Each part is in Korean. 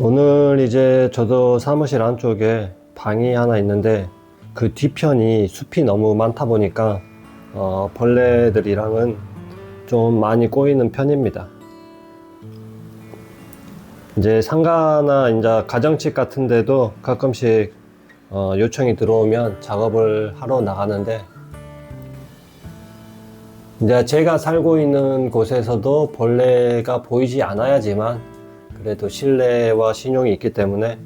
오늘 이제 저도 사무실 안쪽에 방이 하나 있는데 그 뒤편이 숲이 너무 많다 보니까 어, 벌레들이랑은 좀 많이 꼬이는 편입니다. 이제 상가나 이제 가정집 같은 데도 가끔씩 어, 요청이 들어오면 작업을 하러 나가는데 이제 제가 살고 있는 곳에서도 벌레가 보이지 않아야지만 그래도 신뢰와 신용이 있기 때문에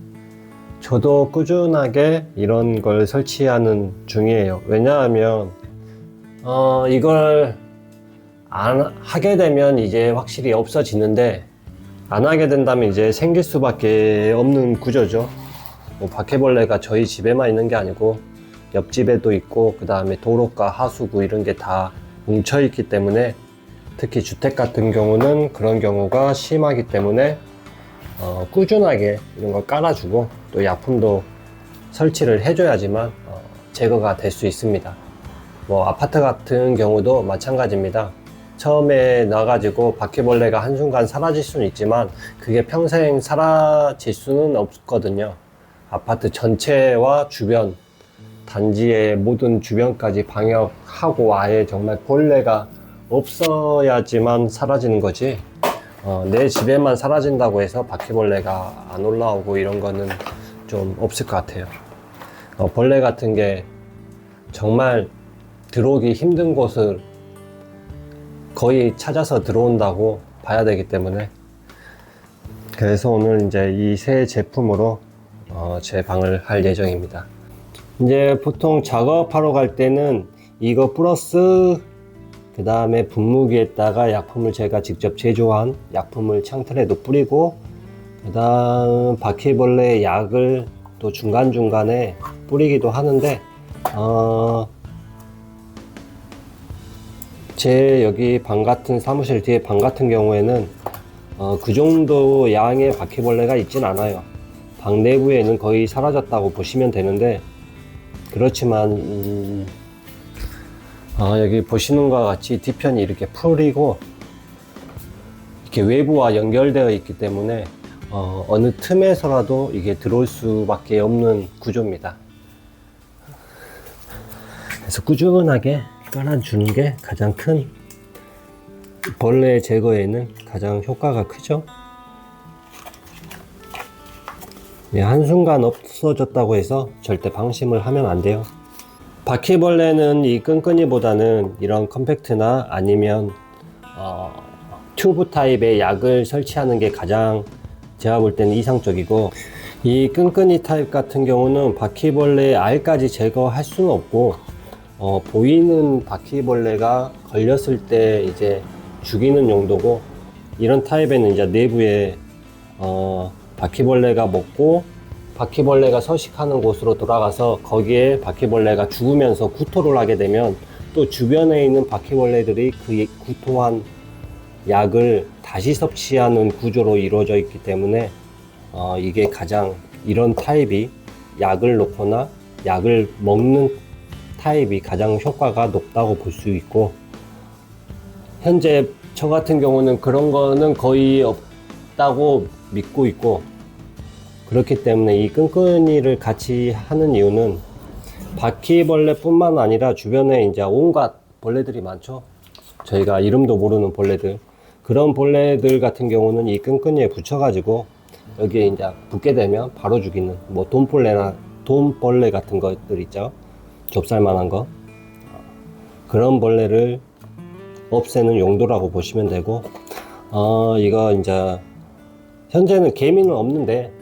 저도 꾸준하게 이런 걸 설치하는 중이에요. 왜냐하면 어, 이걸 안 하게 되면 이제 확실히 없어지는데 안 하게 된다면 이제 생길 수밖에 없는 구조죠. 뭐 바퀴벌레가 저희 집에만 있는 게 아니고 옆집에도 있고 그 다음에 도로가 하수구 이런 게 다 뭉쳐 있기 때문에 특히 주택 같은 경우는 그런 경우가 심하기 때문에 어, 꾸준하게 이런 걸 깔아주고 또 약품도 설치를 해줘야지만 어, 제거가 될 수 있습니다. 뭐 아파트 같은 경우도 마찬가지입니다. 처음에 나가지고 바퀴벌레가 한순간 사라질 수는 있지만 그게 평생 사라질 수는 없거든요. 아파트 전체와 주변, 단지의 모든 주변까지 방역하고 아예 정말 벌레가 없어야지만 사라지는 거지. 어, 내 집에만 사라진다고 해서 바퀴벌레가 안 올라오고 이런 거는 좀 없을 것 같아요. 어, 벌레 같은 게 정말 들어오기 힘든 곳을 거의 찾아서 들어온다고 봐야 되기 때문에 그래서 오늘 이제 이 새 제품으로 어, 제 방을 할 예정입니다. 이제 보통 작업하러 갈 때는 이거 플러스 그 다음에 분무기에다가 약품을 제가 직접 제조한 약품을 창틀에도 뿌리고 그 다음 바퀴벌레 약을 또 중간중간에 뿌리기도 하는데 어, 제 여기 방 같은 사무실 뒤에 방 같은 경우에는 어, 그 정도 양의 바퀴벌레가 있진 않아요. 방 내부에는 거의 사라졌다고 보시면 되는데 그렇지만 음, 아, 여기 보시는 것과 같이 뒤편이 이렇게 풀이고 이렇게 외부와 연결되어 있기 때문에 어, 어느 틈에서라도 이게 들어올 수밖에 없는 구조입니다. 그래서 꾸준하게 깔아주는 게 가장 큰 벌레 제거에는 가장 효과가 크죠. 네, 한순간 없어졌다고 해서 절대 방심을 하면 안 돼요. 바퀴벌레는 이 끈끈이보다는 이런 컴팩트나 아니면 어, 튜브 타입의 약을 설치하는 게 가장 제가 볼 때는 이상적이고 이 끈끈이 타입 같은 경우는 바퀴벌레 알까지 제거할 수는 없고 어, 보이는 바퀴벌레가 걸렸을 때 이제 죽이는 용도고 이런 타입에는 이제 내부에 어, 바퀴벌레가 먹고 바퀴벌레가 서식하는 곳으로 돌아가서 거기에 바퀴벌레가 죽으면서 구토를 하게 되면 또 주변에 있는 바퀴벌레들이 그 구토한 약을 다시 섭취하는 구조로 이루어져 있기 때문에 어, 이게 가장 이런 타입이 약을 놓거나 약을 먹는 타입이 가장 효과가 높다고 볼 수 있고 현재 저 같은 경우는 그런 거는 거의 없다고 믿고 있고 그렇기 때문에 이 끈끈이를 같이 하는 이유는 바퀴벌레뿐만 아니라 주변에 이제 온갖 벌레들이 많죠. 저희가 이름도 모르는 벌레들. 그런 벌레들 같은 경우는 이 끈끈이에 붙여가지고 여기에 이제 붙게 되면 바로 죽이는 뭐 돈벌레나 돈벌레 같은 것들 있죠. 좁쌀만한 거. 그런 벌레를 없애는 용도라고 보시면 되고, 어, 이거 이제 현재는 개미는 없는데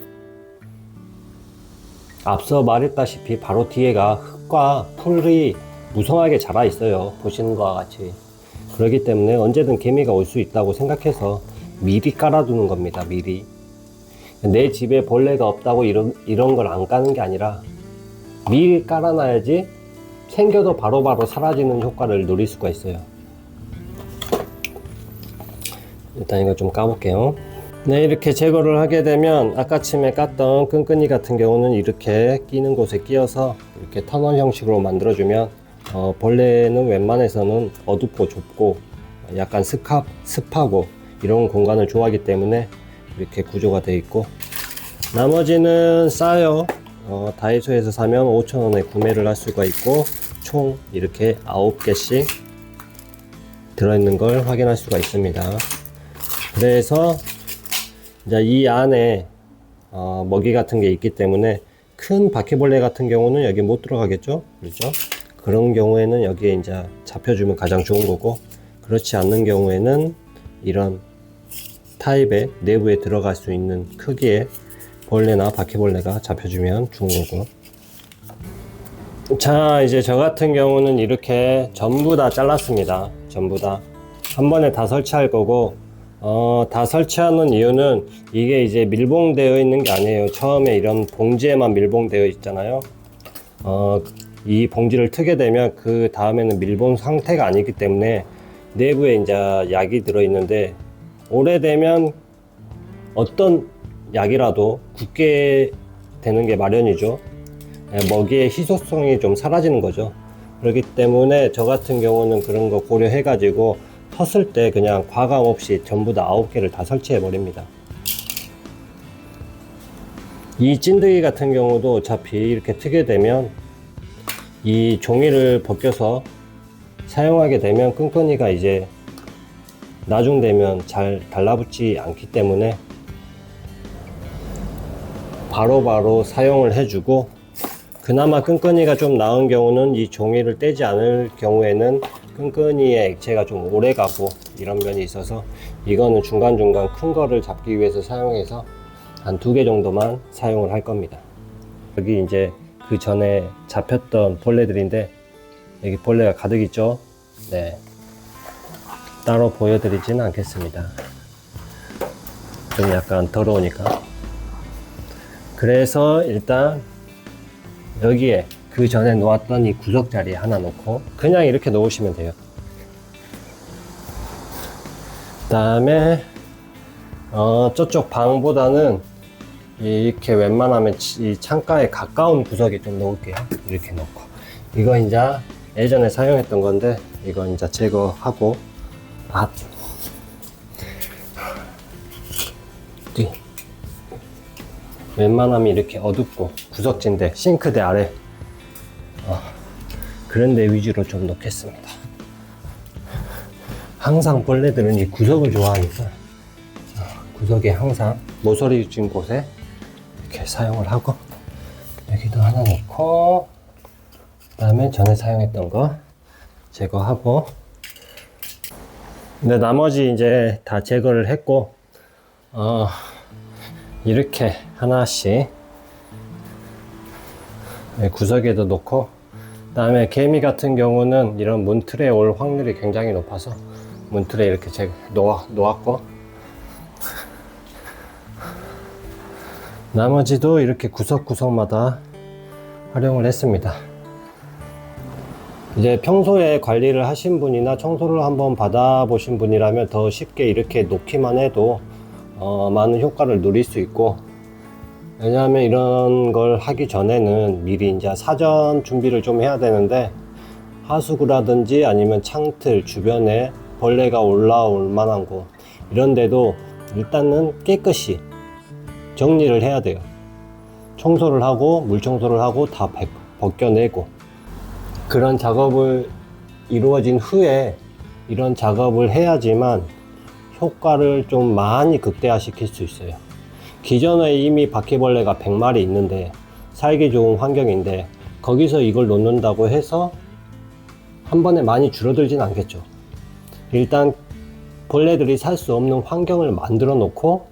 앞서 말했다시피 바로 뒤에가 흙과 풀이 무성하게 자라 있어요. 보시는 것과 같이. 그렇기 때문에 언제든 개미가 올 수 있다고 생각해서 미리 깔아두는 겁니다. 미리. 내 집에 벌레가 없다고 이런, 이런 걸 안 까는 게 아니라 미리 깔아놔야지 생겨도 바로바로 사라지는 효과를 누릴 수가 있어요. 일단 이거 좀 까볼게요. 네, 이렇게 제거를 하게 되면 아까쯤에 깠던 끈끈이 같은 경우는 이렇게 끼는 곳에 끼어서 이렇게 터널 형식으로 만들어주면 어, 벌레는 웬만해서는 어둡고 좁고 약간 습하, 습하고 이런 공간을 좋아하기 때문에 이렇게 구조가 되어 있고 나머지는 싸요. 어, 다이소에서 사면 5,000원에 구매를 할 수가 있고 총 이렇게 9개씩 들어있는 걸 확인할 수가 있습니다. 그래서 이제 이 안에 어, 먹이 같은 게 있기 때문에 큰 바퀴벌레 같은 경우는 여기 못 들어가겠죠? 그렇죠? 그런 경우에는 여기에 이제 잡혀주면 가장 좋은 거고 그렇지 않는 경우에는 이런 타입의 내부에 들어갈 수 있는 크기의 벌레나 바퀴벌레가 잡혀주면 좋은 거고 자 이제 저 같은 경우는 이렇게 전부 다 잘랐습니다 전부 다 한 번에 다 설치할 거고 어, 다 설치하는 이유는 이게 이제 밀봉되어 있는 게 아니에요 처음에 이런 봉지에만 밀봉되어 있잖아요 어, 이 봉지를 트게 되면 그 다음에는 밀봉 상태가 아니기 때문에 내부에 이제 약이 들어있는데 오래되면 어떤 약이라도 굳게 되는 게 마련이죠. 예, 먹이의 희소성이 좀 사라지는 거죠. 그렇기 때문에 저 같은 경우는 그런 거 고려해 가지고 텄을 때 그냥 과감 없이 전부 다 아홉 개를 다 설치해 버립니다. 이 찐득이 같은 경우도 어차피 이렇게 트게 되면 이 종이를 벗겨서 사용하게 되면 끈끈이가 이제 나중 되면 잘 달라붙지 않기 때문에 바로바로 사용을 해주고 그나마 끈끈이가 좀 나은 경우는 이 종이를 떼지 않을 경우에는 끈끈이의 액체가 좀 오래 가고 이런 면이 있어서 이거는 중간중간 큰 거를 잡기 위해서 사용해서 한 두 개 정도만 사용을 할 겁니다. 여기 이제 그 전에 잡혔던 벌레들인데 여기 벌레가 가득 있죠? 네. 따로 보여드리지는 않겠습니다. 좀 약간 더러우니까. 그래서 일단 여기에 그 전에 놓았던 이 구석 자리에 하나 놓고 그냥 이렇게 놓으시면 돼요. 다음에 어, 저쪽 방보다는 이렇게 웬만하면 이 창가에 가까운 구석에 좀 놓을게요. 이렇게 놓고 이거 이제 예전에 사용했던 건데 이거 이제 제거하고 아 뒤. 웬만하면 이렇게 어둡고 구석진데 싱크대 아래 어, 그런 데 위주로 좀 놓겠습니다. 항상 벌레들은 이 구석을 좋아하니까 어, 구석에 항상 모서리 진 곳에 이렇게 사용을 하고 여기도 하나 놓고 그다음에 전에 사용했던 거 제거하고 근데 나머지 이제 다 제거를 했고 어, 이렇게 하나씩 네, 구석에도 놓고 그 다음에 개미 같은 경우는 이런 문틀에 올 확률이 굉장히 높아서 문틀에 이렇게 제 놓아, 놓았고. 나머지도 이렇게 구석구석마다 활용을 했습니다. 이제 평소에 관리를 하신 분이나 청소를 한번 받아보신 분이라면 더 쉽게 이렇게 놓기만 해도 어, 많은 효과를 누릴 수 있고 왜냐하면 이런 걸 하기 전에는 미리 이제 사전 준비를 좀 해야 되는데 하수구라든지 아니면 창틀 주변에 벌레가 올라올 만한 곳 이런 데도 일단은 깨끗이 정리를 해야 돼요 청소를 하고 물 청소를 하고 다 벗- 벗겨내고 그런 작업을 이루어진 후에 이런 작업을 해야지만 효과를 좀 많이 극대화시킬 수 있어요. 기존에 이미 바퀴벌레가 100마리 있는데 살기 좋은 환경인데 거기서 이걸 놓는다고 해서 한 번에 많이 줄어들진 않겠죠. 일단 벌레들이 살 수 없는 환경을 만들어 놓고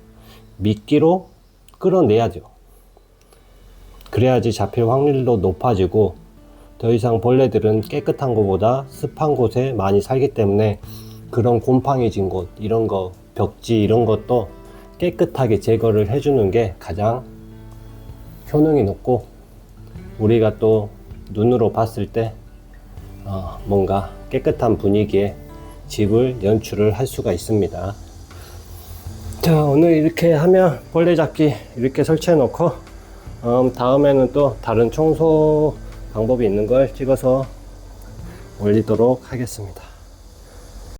미끼로 끌어내야죠. 그래야지 잡힐 확률도 높아지고 더 이상 벌레들은 깨끗한 곳보다 습한 곳에 많이 살기 때문에 그런 곰팡이진 곳 이런 거 벽지 이런 것도 깨끗하게 제거를 해주는 게 가장 효능이 높고 우리가 또 눈으로 봤을 때 어, 뭔가 깨끗한 분위기에 집을 연출을 할 수가 있습니다. 자 오늘 이렇게 하면 벌레 잡기 이렇게 설치해 놓고 음, 다음에는 또 다른 청소 방법이 있는 걸 찍어서 올리도록 하겠습니다.